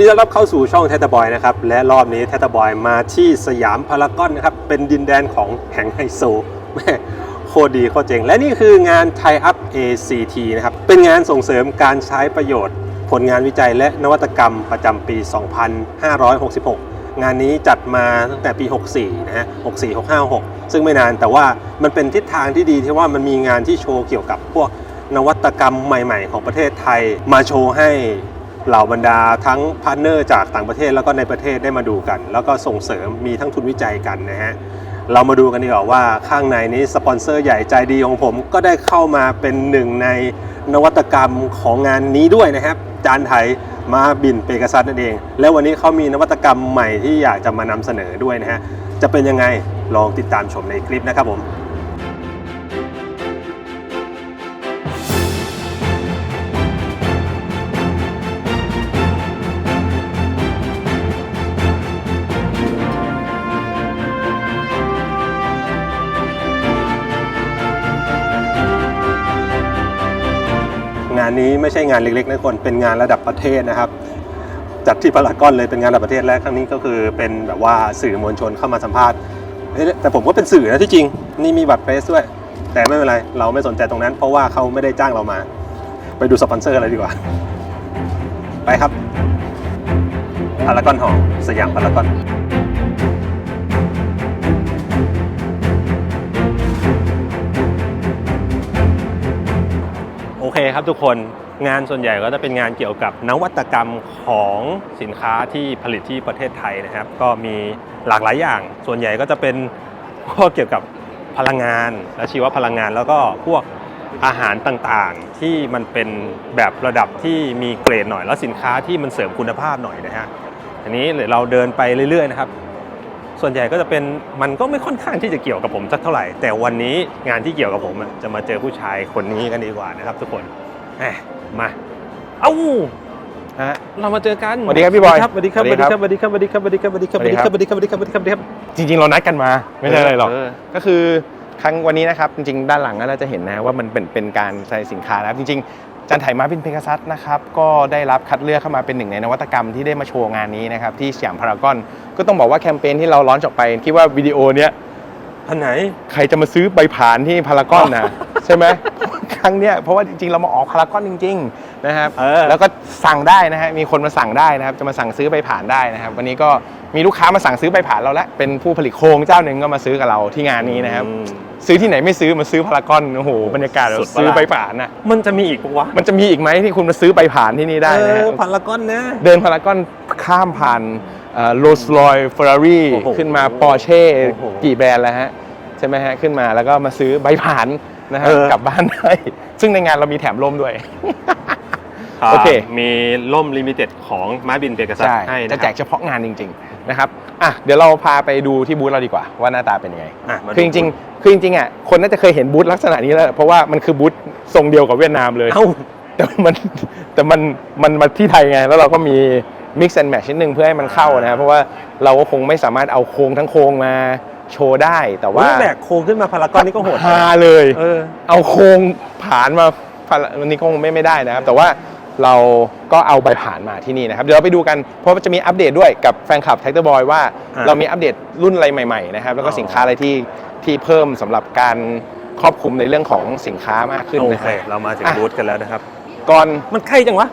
ดีต้อนรับเข้าสู่ช่องแทตบอยนะครับ และรอบนี้แทตบอยมาที่สยามพารากอนนะครับ เป็นดินแดนของแห่งไฮโซแม่โคตรดีโคตรเจ๋งและนี่คืองาน Tie Up ACT นะครับ เป็นงานส่งเสริมการใช้ประโยชน์ ผลงานวิจัยและนวัตกรรมประจำปี 2566 งานนี้จัดมาตั้งแต่ปี 64 นะฮะ 64 65 6 ซึ่งไม่นานแต่ว่ามันเป็นทิศทางที่ดีที่ว่ามันมีงานที่โชว์เกี่ยวกับพวกนวัตกรรมใหม่ ๆ ของประเทศไทยมาโชว์ให้ เหล่าบรรดาทั้งพาร์ทเนอร์จากต่างประเทศแล้วก็ในประเทศได้มาดูกัน แล้วก็ส่งเสริมมีทั้งทุนวิจัยกันนะฮะเรามาดูกันดีกว่าว่าข้างในนี้สปอนเซอร์ใหญ่ใจดีของผมก็ได้เข้ามาเป็นหนึ่งในนวัตกรรมของงานนี้ด้วยนะครับ จานไทยมาบินเปกซัสนั่นเอง และวันนี้เขามีนวัตกรรมใหม่ที่อยากจะมานำเสนอด้วยนะฮะจะเป็นยังไงลองติดตามชมในคลิปนะครับผมานนี้ไม่ใช่งานเล็กๆนะคนเป็นงานระดับประเทศนะครับ จัดที่พารากอนเลยเป็นงานระดับประเทศและครั้งนี้ก็คือเป็นแบบว่าสื่อมวลชนเข้ามาสัมภาษณ์เฮ้ยแต่ผมก็เป็นสื่อนะที่จริง นี่มีบัตรเฟสด้วย แต่ไม่เป็นไร เราไม่สนใจตรงนั้น เพราะว่าเขาไม่ได้จ้างเรามา ไปดูสปอนเซอร์อะไรดีกว่า ไปครับพารากอนหอสยามพารากอน เคครับทุกคนงานส่วนใหญ่ก็จะเป็นงานเกี่ยวกับนวัตกรรมของสินค้าที่ผลิตที่ประเทศไทยนะครับ ก็มีหลากหลายอย่าง ส่วนใหญ่ก็จะเป็นพวกเกี่ยวกับพลังงานและชีวพลังงาน แล้วก็พวกอาหารต่างๆ ที่มันเป็นแบบระดับที่มีเกรดหน่อย แล้วสินค้าที่มันเสริมคุณภาพหน่อยนะฮะอันนี้เดี๋ยวเราเดินไปเรื่อยๆนะครับ ส่วนใหญ่ก็จะเป็นมันก็ไม่ค่อนข้างที่จะเกี่ยวกับผมสักเท่าไหร่ แต่วันนี้งานที่เกี่ยวกับผมอะจะมาเจอผู้ชายคนนี้กันดีกว่านะครับ ทุกคนแหมมา เอ้าฮะเรามาเจอกันสวัสดีครับพี่บอยสวัสดีครับสวัสดีครับสวัสดีครับสวัสดีครับสวัสดีครับสวัสดีครับสวัสดีครับสวัสดีครับสวัสดีครับสวัสดีครับสวัสดีครับจริงๆเรานัดกันมาไม่ใช่อะไรหรอกเออก็คือครั้งวันนี้นะครับจริงๆ ด้านหลังก็เราจะเห็นนะว่ามันเป็นเป็นการใส่สินค้านะครับจริงๆ จันไถมาพินเพกาซัสนะครับก็ได้รับคัดเลือกเข้ามาเป็นหนึ่งในนวัตกรรมที่ได้มาโชว์งานนี้นะครับที่สยามพารากอนก็ต้องบอกว่าแคมเปญที่เราล้อนออกไป คิดว่าวิดีโอเนี้ยอันไหนใครจะมาซื้อใบผ่านที่พารากอนนะใช่ไหมครั้งเนี้ยเพราะว่าจริงๆ เรามาออกพารากอนจริง ๆ นะครับเออแล้วก็สั่งได้นะฮะมีคนมาสั่งได้นะครับจะมาสั่งซื้อใบผ่านได้นะครับ วันนี้ก็มีลูกค้ามาสั่งซื้อใบผ่านเราแล้วเป็นผู้ผลิตโครงเจ้าหนึ่งก็มาซื้อกับเราที่งานนี้นะครับอืม ซื้อที่ไหนไม่ซื้อมาซื้อพารากอนโอ้โหบรรยากาศแบบสุดปะซื้อล่ะใบผ่านนะมันจะมีอีกปะวะมันจะมีอีกไหมที่คุณมาซื้อใบผ่านที่นี่ได้นะเอฮะอพารากอนนะเดินพารากอนข้ามผ่านโรลส์รอยเฟอร์รารี่โอ้โหขึ้นมาปอร์เช่โอ้โหกี่แบรนด์แล้วฮะใช่ไหมฮะขึ้นมาแล้วก็มาซื้อใบผ่านนะฮะเออกลับบ้านได้ซึ่งในงานเรามีแถมร่มด้วยาโอเคมีล่มลิมิเต็ดของม้าบินเปกัสซัสใช่ให้จะนะคแจรับกเฉพาะงานจริง ๆ นะครับอะเดี๋ยวเราพาไปดูที่บูธเราดีกว่าว่าหน้าตาเป็นยังไงอะมาดู คือจริงๆคือจริงๆอะคนน่าจะเคยเห็นบูธลักษณะนี้แล้ว เพราะว่ามันคือบูธทรงเดียวกับเวียดนามเลย เอ้า แต่มันแต่มันมันมาที่ไทยไง แล้วเราก็มี mix and match นิดนึงเพื่อให้มันเข้านะครับเพราะว่าเราก็คงไม่สามารถเอาโครงทั้งโครงมาโชว์ได้แต่ว่าว่าแบกโครงขึ้นมาพารากอนนี่ก็โหดนะฮาเลย เออ เอาโครงผ่านมาผ่านวันนี้คงไม่ไม่ได้นะครับ แต่ว่า เราก็เอาใบผ่านมาที่นี่นะครับ เดี๋ยวเราไปดูกัน เพราะว่าจะมีอัปเดตด้วยกับแฟนคลับแท็กเตอร์บอยว่าอ่าเรามีอัปเดตรุ่นอะไรใหม่ๆนะครับ แล้วก็อ๋อสินค้าอะไรที่ที่เพิ่มสำหรับการครอบคลุมในเรื่องของสินค้ามากขึ้นโอนะเคครับเรามาถึงอะบูธกันแล้วนะครับ ก่อนมันใกล้จังวะ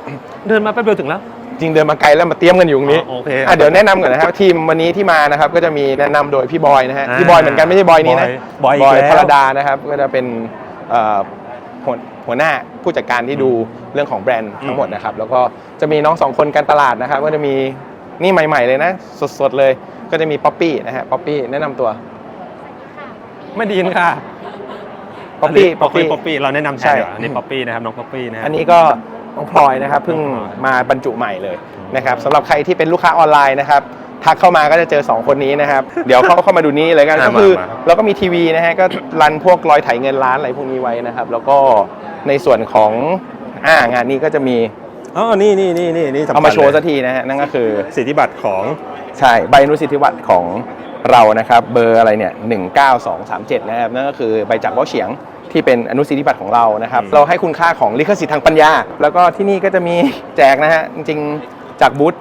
เดินมาแป๊บเดียวถึงแล้ว จริงเดินมาไกลแล้วมาเตรียมกันอยู่ตรงนี้อ๋อโอเคอะเดี๋ยวแนะนำก่อนนะครับทีมวันนี้ที่มานะครับก็จะมีแนะนำโดยพี่บอยนะฮะอ่าพี่บอยเหมือนกันไม่ใช่บอยนี้นะบอยบอยอีกแล้วพรดานะครับก็จะเป็นเอ่อ หัวหัวหน้าผู้จัดการที่ดูเรื่องของแบรนด์ทั้งหมดนะครับ แล้วก็จะมีน้องสองคนการตลาดนะครับ ก็จะมีนี่ใหม่ ๆ เลยนะ สดๆเลย ก็จะมีป๊อปปี้นะฮะป๊อปปี้แนะนำตัวไม่ดีนค่ะป๊อปปี้ป๊อปปี้ป๊ป๊ออปปปี้ปี้เราแนะนำแทใช่นดีกว่าอันนี้ป๊อปปี้นะครับน้องป๊อปปี้นะฮะอันนี้ก็น้องพลอยนะครับเพิ่งน้องพลอยมาบรรจุใหม่เลยนะครับสำหรับใครที่เป็นลูกค้าออนไลน์นะครับ ทักเข้ามาก็จะเจอ 2 คนนี้นะครับ เดี๋ยวเขาเข้ามาดูนี่เลยกันอะก็คือมามาเราก็มีทีวีนะฮะก็รันพวกรอยไถเงินล้านอะไรพวกนี้ไว้นะครับ แล้วก็ในส่วนของอ่างานนี้ก็จะมีอ๋อนี่นี่นี่นี่นี่สำคัญเอามาโชว์ลยสักทีนะฮะนั่นก็คือสิทธิบัตรของใช่ใบอนุสิทธิบัตรของเรานะครับ เบอร์อะไรเนี่ย19237นะครับนั่นก็คือใบจากเว้าเฉียงที่เป็นอนุสิทธิบัตรของเรานะครับอืมเราให้คุณค่าของลิขสิทธิ์ทางปัญญา แล้วก็ที่นี่ก็จะมีแจกนะฮะจริงๆจากบูธ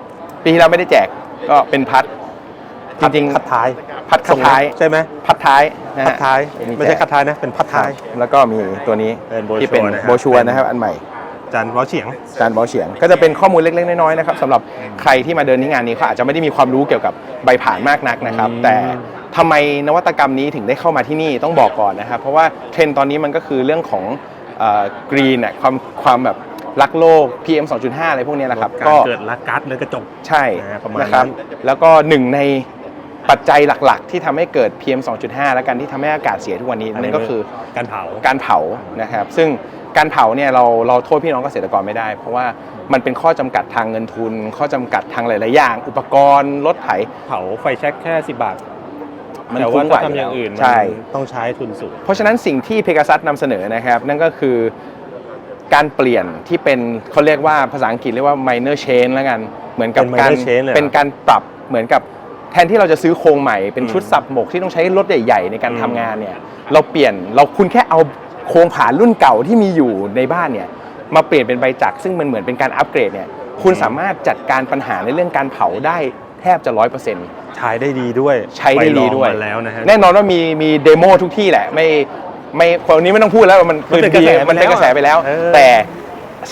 ปีที่แล้วไม่ได้แจก ก็เป็นพัดจริงคัดท้ายๆพัดคัดท้ายใช่ไหมพัดท้ายนะคัฮะดท้ายไม่ใช่คัดท้ายนะเป็นพัดครัท้าบยแล้วก็มีตัวนี้เป็นโบรชัวร์ที่เป็นนะครับโบรชัวร์นะครับอันใหม่จานล้อเฉียงจานเบาเฉียง ก็จะเป็นข้อมูลเล็กๆน้อยๆนะครับสำหรับใครที่มาเดินที่งานนี้เขาอาจจะไม่ได้มีความรู้เกี่ยวกับใบผ่านมากนักนะครับอืมแต่ทำไมนวัตกรรมนี้ถึงได้เข้ามาที่นี่ต้องบอกก่อนนะครับ เพราะว่าเทรนด์ตอนนี้มันก็คือเรื่องของกรีนความความแบบ รักโลก PM 2.5 อะไรพวกเนี้ยนะครับการก็เกิดลักกัดเลยกระจก ใช่นะประมาณนะครับนั้นแล้วก็หนึ่งในปัจจัยหลักๆ ที่ทำให้เกิด PM 2.5 และการที่ทำให้อากาศเสียทุกวันนี้นั่นก็คือ การเผา การเผานะครับซึ่งการเผาเนี่ยเราเราโทษพี่น้องเกษตรกรไม่ได้ เพราะว่ามันเป็นข้อจำกัดทางเงินทุน ข้อจำกัดทางหลาย ๆ อย่าง อุปกรณ์รถไถ เผาไฟแช็กแค่10บาทมันแต่คุ้ว่ามกว่าถ้าทำอย่างอื่นใช่มันต้องใช้ทุนสูง เพราะฉะนั้นสิ่งที่เพก a ซัสนำเสนอนะครับ นั่นก็คือ การเปลี่ยนที่เป็นเขาเรียกว่าภาษาอังกฤษเรียกว่า minor change แล้วกันเหมือนกับเป็นการ minor change เลยเหรอ เป็นการปรับเหมือนกับแทนที่เราจะซื้อโครงใหม่เป็นชุดอืมสับหมกที่ต้องใช้รถใหญ่ๆ ในการอืมทำงานเนี่ยเราเปลี่ยนเราคุณแค่เอาโครงผ่านรุ่นเก่าที่มีอยู่ในบ้านเนี่ยมาเปลี่ยนเป็นใบจักรซึ่งมันเหมือนเป็นการอัปเกรดเนี่ยคุณสามารถจัดการปัญหาในเรื่องการเผาได้แทบจะร้อยเปอร์เซ็นต์ ใช้ได้ดีด้วยใช้ได้ดีด้วย ปลองมาแล้วนะฮะ แน่นอนว่ามีมีเดโมทุกที่แหละ ไม่ ไม่คนนี้ไม่ต้องพูดแล้วมันคือมันเป็นกระแสดีมันเป็นกระแสไปแล้วเออแต่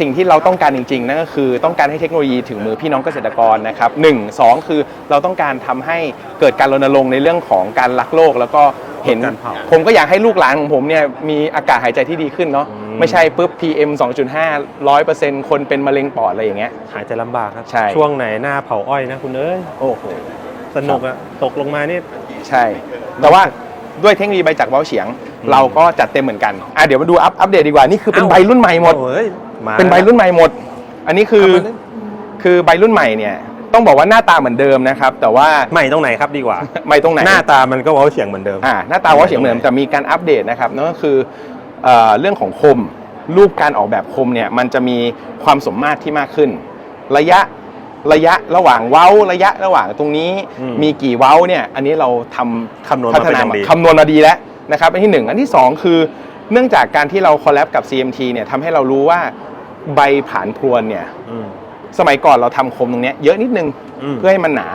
สิ่งที่เราต้องการจริงๆนั่นก็คือต้องการให้เทคโนโลยีถึงมือพี่น้องเกษตรกรนะครับหนึ่งสองคือเราต้องการทำให้เกิดการรณรงค์ในเรื่องของการรักโลก แล้วก็เห็นลดการเผาผมก็อยากให้ลูกหลานของผมเนี่ยมีอากาศหายใจที่ดีขึ้นเนาะอืมไม่ใช่ปุ๊บ PM 2.5 100%คนเป็นมะเร็งปอดอะไรอย่างเงี้ยหายใจลำบากครับใช่ช่วงไหนหน้าเผาอ้อยนะคุณเอ้ยโอ้โหสนุกอะตกลงมานี่ใช่ แต่ว่าด้วยเทคโนโลยีใบจักรเว้าเฉียงอืม เราก็จัดเต็มเหมือนกันอะเดี๋ยวมาดูอัปอัปเดตดีกว่านี่คือเป็นเอ้าใบรุ่นใหม่หมดโอ้ยมาเป็นใบรุ่นใหม่หมด อันนี้คือเอามาเลยคือใบรุ่นใหม่เนี่ย ต้องบอกว่าหน้าตาเหมือนเดิมนะครับ แต่ว่าใหม่ตรงไหนครับดีกว่า ใหม่ตรงไหนหน้าตามันก็เว้าเฉียงเหมือนเดิมอ่าหน้าตาเว้าเฉียงเหมือนเดิมแต่มีการอัปเดตนะครับนั่นก็คือเอ่อเรื่องของคมรูปการออกแบบคมเนี่ยมันจะมีความสมมาตรที่มากขึ้น ระยะระยะระหว่างเว้าระยะระหว่างตรงนี้อืมมีกี่เว้าเนี่ย อันนี้เราทำคำนวณพัมาฒเป็นนาอย่างมาดีคำนวณมาดีแล้ว นะครับอันที่หนึ่งอันที่สองคือ เนื่องจากการที่เราคอลแลบกับ CMT เนี่ยทำให้เรารู้ว่าใบผานพรวนเนี่ยอืมสมัยก่อนเราทำคมตรงเนี้ยเยอะนิดนึงอืมเพื่อให้มันหนา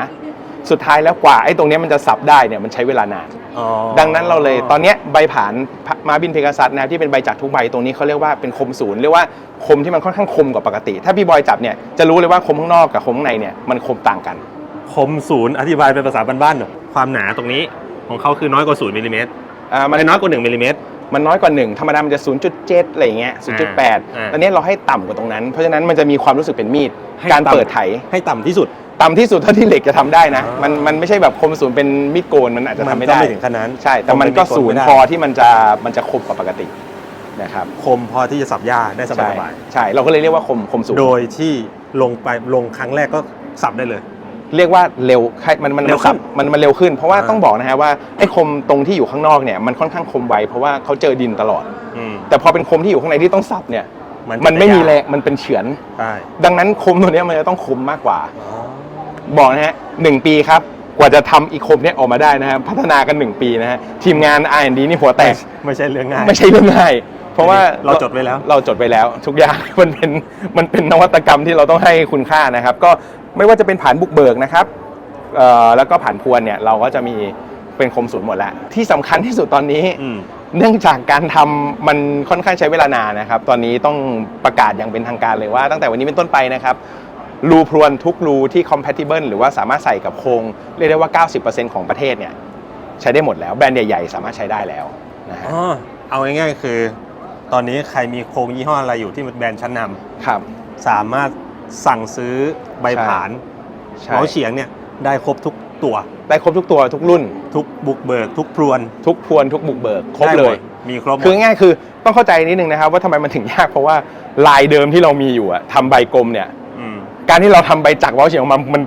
สุดท้ายแล้วกว่าไอ้ตรงเนี้ยมันจะสับได้เนี่ยมันใช้เวลานานอ๋อดังนั้นเราเลยตอนเนี้ยใบผานมาบินเพกาซัสนะที่เป็นใบจักรทุกใบตรงนี้เขาเรียกว่าเป็นคมศูนย์เรียกว่าคมที่มันค่อนข้างคมกว่าปกติ ถ้าพี่บอยจับเนี่ยจะรู้เลยว่าคมข้างนอกกับคมข้างในเนี่ยมันคมต่างกัน คมศูนย์อธิบายเป็นภาษาบ้านๆหน่อยความหนาตรงนี้ของเขาคือน้อยกว่าศูนย์มิลลิเมตร อ่ามัมันนน้อยกว่าหนึ่งมิลลิเมตรมันน้อยกว่า 1 ธรรมดา มันจะ 0.7 อะไรอย่างเงี้ยอ่า0.8 ตอนนี้เราให้ต่ำกว่าตรงนั้น เพราะฉะนั้นมันจะมีความรู้สึกเป็นมีดให้การต่ำเปิดไถ ให้ต่ำที่สุด ต่ำที่สุดเท่าที่เหล็กจะทำได้นะอ่ามัมันมันไม่ใช่แบบคมศูนย์เป็นมีดโกน มันอาจจะทำไม่ก็ได้ไม่ถึงขนาดนั้น ใช่ แต่มันก็คงเป็นศูนย์ไม่ได้พอที่มันจะมันจะคมกว่าปกตินะครับ คมพอที่จะสับหญ้าได้สใช่บายใช่ เราก็เลยเรียกว่าคมคมศูนๆย์ โดยที่ลงไปลงครั้งแรกก็สับได้เลย เรียกว่าเร็วใช่มันมันเร็วขึ้นมันมันเร็วขึ้น เพราะว่าอ่าต้องบอกนะฮะว่าไอ้คมตรงที่อยู่ข้างนอกเนี่ยมันค่อนข้างคมไวเพราะว่าเขาเจอดินตลอดอืมแต่พอเป็นคมที่อยู่ข้างในที่ต้องสับเนี่ย มันจะมันไม่มียากแรงมันเป็นเฉือนใช่ดังนั้นคมตัวเนี้ยมันจะต้องคมมากกว่าอ๋อบอกนะฮะหนึ่งปีครับกว่าจะทำอีกคมเนี้ยออกมาได้นะฮะพัฒนากัน 1 ปีนะฮะทีมงาน R&D นี่หัวแตกไม่ใช่เรื่องง่ายไม่ใช่เรื่องง่ายเพราะว่าเราจดไว้แล้ว เราจดไว้แล้ว ทุกอย่างมันเป็นมันเป็นนวัตกรรมที่เราต้องให้คุณค่านะครับ ก็ ไม่ว่าจะเป็นผ่านบุกเบิกนะครับเอ่อแล้วก็ผ่านพวนเนี่ยเราก็จะมีเป็นคมศูนย์หมดแล้ว ที่สำคัญที่สุดตอนนี้อืมเนื่องจากการทำมันค่อนข้างใช้เวลานานนะครับ ตอนนี้ต้องประกาศอย่างเป็นทางการเลยว่าตั้งแต่วันนี้เป็นต้นไปนะครับรูพรวนทุกรูที่ compatible หรือว่าสามารถใส่กับโครงเรียกได้ว่า 90%ของประเทศเนี่ยใช้ได้หมดแล้วแบรนด์ใหญ่ๆ สามารถใช้ได้แล้วนะฮะอ๋อเอาง่ายๆคือ ตอนนี้ใครมีโครงยี่ห้ออะไรอยู่ที่เป็นแบรนด์ชั้นนำครับ สามารถ สั่งซื้อใบใช่ผานใช่เมาส์เฉียงเนี่ยได้ครบทุกตัว ได้ครบทุกตัวทุกรุ่น ทุกบุกเบิกทุกพรวนทุกพรวนทุกบุกเบิกครบได้หเลมยดมีครบหมด คือง่ายๆคือต้องเข้าใจนิดนึงนะครับ ว่าทำไมมันถึงยากเพราะว่าลายเดิมที่เรามีอยู่อะทำใบกลมเนี่ย อืมการที่เราทำใบจักรวอลเฉียงออกมามัน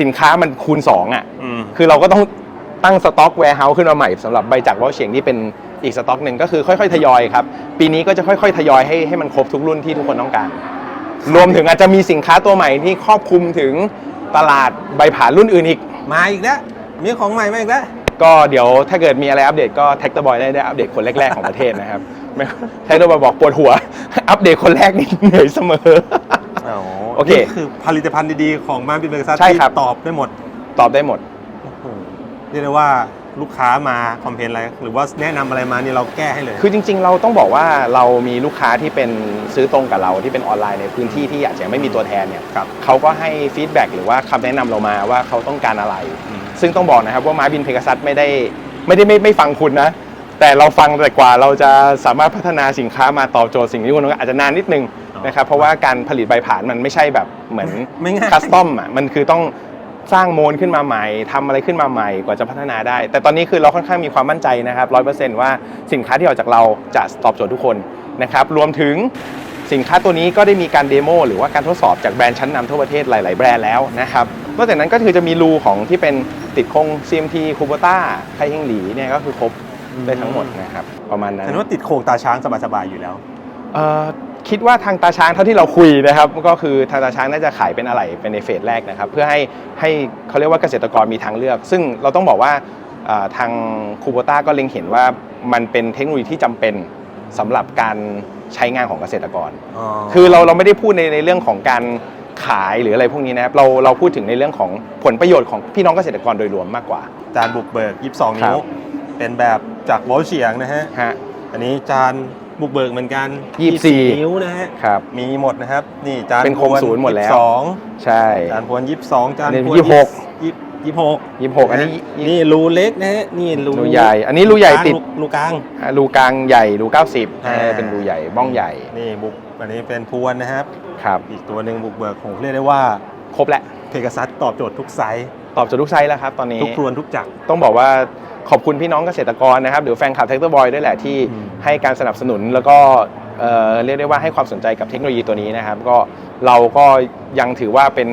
สินค้ามันคูณ 2 อะ อืม คือเราก็ต้องตั้งสต็อกแวร์เฮาส์ขึ้นมาใหม่สำหรับใบจักรวอลเฉียงที่เป็นอีกสต็อกหนึ่งก็คือค่อยๆ ทยอยครับ ปีนี้ก็จะค่อยๆ ทยอยให้ให้มันครบทุกรุ่นที่ทุกคนต้องการ รวมถึงอาจจะมีสินค้าตัวใหม่ที่ครอบคลุมถึงตลาดใบผ่านรุ่นอื่นอีก มาอีกแล้ว มีของใหม่มาอีกแล้ว ก็เดี๋ยวถ้าเกิดมีอะไรอัปเดตก็แท็กเตอร์บอยได้ได้อัปเดตคนแรก ๆ ของประเทศนะครับไม่แท็กเตอร์บอยบอกปวดหัว อัปเดตคนแรกนี่เหนื่อยเสมออ๋อโอเค นี่คือผลิตภัณฑ์ดีๆ ของมาบินเบกซัสใช่ที่ครับ ตอบได้หมด ตอบได้หมดโอ้โหเรียกได้ว่า ลูกค้ามาคอมเพลนอะไรหรือว่าแนะนำอะไรมานี่เราแก้ให้เลย คือจริง ๆ เราต้องบอกว่าเรามีลูกค้าที่เป็นซื้อตรงกับเราที่เป็นออนไลน์ในพื้นที่ที่อาจจะไม่มีตัวแทนเนี่ยครับ เขาก็ให้ฟีดแบ็กหรือว่าคำแนะนำเรามาว่าเขาต้องการอะไร อืม ซึ่งต้องบอกนะครับว่าม้าบินเพก a ซัสไม่ได้ไม่ได้ไม่ไม่ฟังคุณนะ แต่เราฟังแต่กว่าเราจะสามารถพัฒนาสินค้ามาตอบโจทย์สิ่งที่คุณต้องการอาจจะนานนิดนึงอ๋อนะครับเพราะว่าการผลิตใบผ่านมันไม่ใช่แบบเหมือนไม่ง่าย คัสตอมอะมันคือต้อง สร้างโมนขึ้นมาใหม่ทำอะไรขึ้นมาใหม่กว่าจะพัฒนาได้ แต่ตอนนี้คือเราค่อนข้างมีความมั่นใจนะครับร้อยเปอร์เซนต์ว่าสินค้าที่ออกจากเราจะตอบโจทย์ทุกคนนะครับรวมถึงสินค้าตัวนี้ก็ได้มีการเดโมหรือว่าการทดสอบจากแบรนด์ชั้นนำทั่วประเทศหลาย ๆ แบรนด์แล้วนะครับนอกจากนั้นก็คือจะมีรูของที่เป็นติดคง CMT คูโบต้าไคเฮงหลีเนี่ยก็คือครบได้ทั้งหมดนะครับประมาณนั้นเห็นว่าติดโครงตาช้างสบายๆอยู่แล้ว คิดว่าทางตาช้างเท่าที่เราคุยนะครับ ก็คือทางตาช้างน่าจะขายเป็นอะไรเป็นในเฟสแรกนะครับ เพื่อให้ให้เขาเรียกว่าเกษตรกรมีทางเลือก ซึ่งเราต้องบอกว่าเอ่อทางคูโบต้าก็เล็งเห็นว่ามันเป็นเทคโนโลยีที่จำเป็นสำหรับการใช้งานของเกษตรกร คือเราเราไม่ได้พูดในในเรื่องของการขายหรืออะไรพวกนี้นะครับเราเราพูดถึงในเรื่องของผลประโยชน์ของพี่น้องเกษตรกรโดยรวมมากกว่า จานบุกเบิก 22ครันิ้วบเป็นแบบจากวอลเฉียงนะฮะฮะ อันนี้จาน บุกเบิกเหมือนกัน24นิ้วนะฮะ ครับ มีหมดนะครับ นี่จานเป็นโครงศูนย์หมดแล้ว22ใช่ จานพวน22จานอันนี้พวนยี่สิบหกยี่ยี่สิบหกยี่สิบหกอันนี้ะนี่รูเล็กนะฮะนี่รูรูใหญ่ อันนี้รูใหญ่ติดรูกลาง อ่ารูกลางใหญ่รู90อ่า เป็นรูใหญ่บ้องใหญ่นี่บุกอันนี้เป็นพวนนะครับ ครับ อีกตัวหนึ่งบุกเบิกผมเรียกได้ว่าครบแล้วเพก a ซัสตอบโจทย์ทุกไซส์ ตอบโจทย์ทุกไซส์แล้วครับตอนนี้ทุกครวนทุกจักร ต้องบอกว่า ขอบคุณพี่น้องเกษตรกรนะครับหรือแฟนคลับแท็กเตอร์บอยด้วยแหละที่อืมให้การสนับสนุนแล้วก็เอ่อเรียกได้ว่าให้ความสนใจกับเทคโนโลยีตัวนี้นะครับ ก็เราก็ยังถือว่าเป็น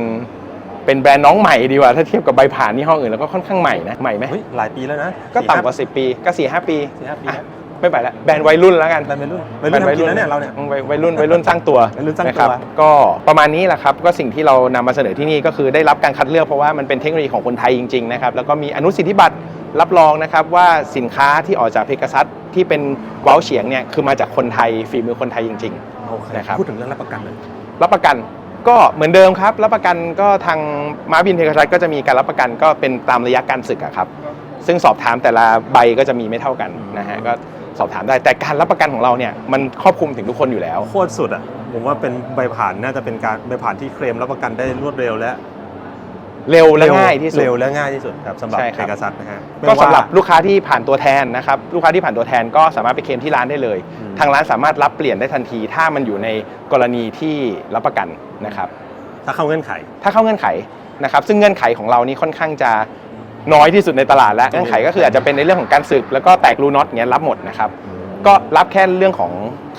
เป็นแบรนด์น้องใหม่ดีกว่า ถ้าเทียบกับใบผ่านที่ห้องอื่นแล้วก็ค่อนข้างใหม่นะใหม่ไหมเฮ้ยหลายปีแล้วนะ ก็ต่ำกว่า 10 ปีก็4 5ปีสี่ห้าปีอะแล้วไม่ไปแล้วแบรนด์วัยรุ่นแล้วกันแบรนด์วัยรุ่นวัยรุ่นทำกินแล้วเนี่ยเราเนี่ยวัยวัยรุ่นวัยรุ่นสร้างตัววัยรุ่นสร้างตัวะคบก็ประมาณนี้แหละครับก็สิ่งที่เรานำมาเสนอที่นี่ก็คือได้รับการคัดเลือกเพราะว่ามันเป็นเทคโนโลยีของคนไทยจริงๆนะครับแล้วก็มีอนุสิทธิบัตร รับรองนะครับว่าสินค้าที่ออกจากเพก a ซัสที่เป็นเว้าเฉียงเนี่ยคือมาจากคนไทยฝีมือคนไทยจริง โอเคนะครับ พูดถึงเรื่องรับประกันเลยๆ รับประกันก็เหมือนเดิมครับ รับประกันก็ทางม้าบินเพก a ซัสก็จะมีการรับประกันก็เป็นตามระยะการศึกอะครับ ซึ่งสอบถามแต่ละใบก็จะมีไม่เท่ากันนะฮะก็สอบถามได้แต่การรับประกันของเราเนี่ยมันครอบคลุมถึงทุกคนอยู่แล้ว โคตรสุดอะ ผมว่าเป็นใบผ่านน่าจะเป็นการใบผ่านที่เคลมรับประกันได้รวดเร็วและ เร็วและง่ายที่สุด เร็วและง่ายที่สุดครับสำหรับใช่คเพรับก a ซัสนะฮะก็สำหรับไม่ว่าลูกค้าที่ผ่านตัวแทนนะครับลูกค้าที่ผ่านตัวแทนก็สามารถไปเคลมที่ร้านได้เลย อืม ทางร้านสามารถรับเปลี่ยนได้ทันที ถ้ามันอยู่ในกรณีที่รับประกันนะครับ ถ้าเข้าเงื่อนไข ถ้าเข้าเงื่อนไขนะครับซึ่งเงื่อนไขของเรานี่ค่อนข้างจะน้อยที่สุดในตลาดแล้วเงื่อนไขก็คืออาจจะเป็นในเรื่องของการสึก แล้วก็แตกรูน็อตเงี้ยรับหมดนะครับ ก็รับแค่เรื่องของ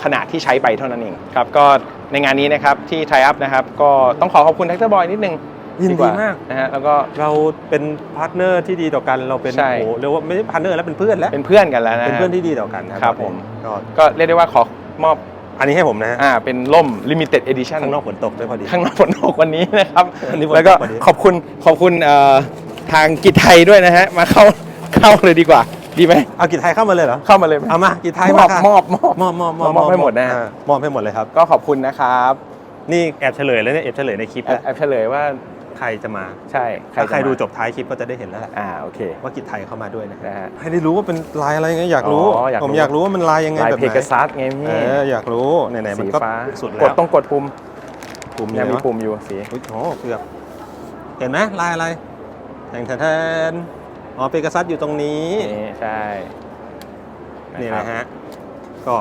ขนาดที่ใช้ไปเท่านั้นเองครับก็ในงานนี้นะครับที่ไทอัพนะครับก็ต้องขอขอบคุณแท็กเตอร์บอยนิดนึง ยินดีกว่มากนะฮะแล้วก็เราเป็นพาร์ทเนอร์ที่ดีต่อกันเราเป็นใช่โอ้โหเรียกว่าไม่ใช่พาร์ทเนอร์แล้วเป็นเพื่อนแล้วเป็นเพื่อนกันแล้วนะเป็นเพื่อนที่ดีต่อกันนะครับผมก็ก็เรียกได้ว่าขอมอบอันนี้ให้ผมนะฮะอ่าเป็นล่ม limited edition ข้างนอกฝนตกด้วยพอดีข้างนอกฝนตกวันนี้นะครับอันนี้ฝนตกแล้วก็พอดีขอบคุณขอบคุณเอ่อทางกิจไทยด้วยนะฮะมาเข้าเข้าเลยดีกว่าดีไหมเอากีไทยเข้ามาเลยเหรอเข้ามาเลยไหมเอามากีไทยมอบค่ะมอบมอบมอบมอบมอบมอบให้หมดนะฮะอ่ามอบให้หมดเลยครับ ก็ขอบคุณนะครับนี่แอบเฉลยแล้วเนี่ยแอบเฉลยในคลิปแอบแอบเฉลยว่า ใครจะมาใช่ถ้าใครจะมดูจบท้ายคลิปก็จะได้เห็นแล้วแหละอ่าโอเคว่ากิจไทยเข้ามาด้วยนะนะฮะให้ได้รู้ว่าเป็นลายอะไรไงอยากรู้อ๋ออยากรู้ผมอยากรู้ว่ามันลายยังไงลายแบบเพไหนก a ซัสไงเอพี่ออยากรู้ไหนๆมันสีก็ฟ้าสุดกแล้ดวต้องกดปุ่มปุ่มยังมีวะปุ่มอยู่สีอุ๊ยโอ้เกือบเห็นไหมลายอะไรแทงแทนอ๋อเปกัสซัสอยู่ตรงนี้นี่ใช่นี่ครับนะฮะก็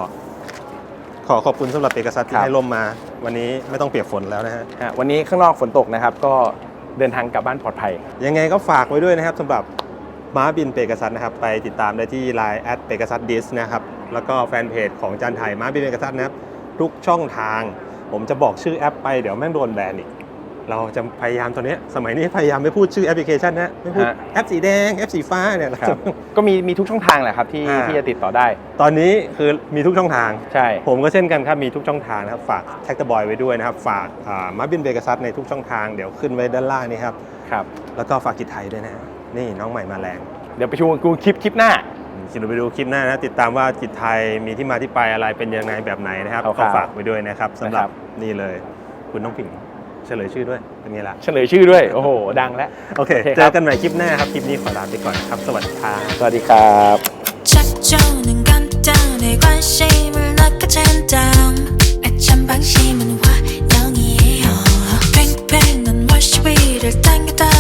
ขอขอบคุณสำหรับเปกัสซัสที่ครับให้ร่มมา วันนี้ไม่ต้องเปียกฝนแล้วนะฮะฮะวันนี้ข้างนอกฝนตกนะครับ ก็ เดินทางกลับบ้านปลอดภัย ยังไงก็ฝากไว้ด้วยนะครับสำหรับม้าบินเปกัสซัสนะครับ ไปติดตามได้ที่ Line แอดเปกัสซัสดิสนะครับ แล้วก็แฟนเพจของจานไทยม้าบินเปกัสซัสนะครับ ทุกช่องทาง ผมจะบอกชื่อแอปไปเดี๋ยวแม่งโดนแบนอีก เราจะพยายามตอนนี้สมัยนี้พยายามไม่พูดชื่อแอปพลิเคชันนะไม่พูดฮะ แอปสีแดงแอปสีฟ้าเนี่ยเราครัจะบก็มีมีทุกช่องทางแหละครับที่อ่า ที่จะติดต่อได้ ตอนนี้คือมีทุกช่องทาง ใช่ ผมก็เช่นกันครับ มีทุกช่องทางนะครับฝากแท็กตบอยไว้ด้วยนะครับ ฝากมาบินเบกัซัสในทุกช่องทางเดี๋ยวขึ้นไว้ด้านล่างนี่ครับ ครับ แล้วก็ฝากกิจไทยด้วยนะนี่น้องใหม่มาแรงเดี๋ยวไปชมกูคลิปคลิปหน้าคิดดูไปดูคลิปหน้านะติดตามว่ากิจไทยมีที่มาที่ไปอะไรเป็นยังไงแบบไหนนะครับคร่าวๆก็ฝากไว้ด้วยนะครับสำหรับนะครับ นี่เลย คุณน้องผิง เฉลยชื่อด้วยเป็นไงล่ะ เฉลยชื่อด้วย โอ้โห ดังแล้ว โอเคเจอกันใหม่คลิปหน้าครับ คลิปนี้ขอลาไปก่อนครับ สวัสดีครับ สวัสดีครับ당겨다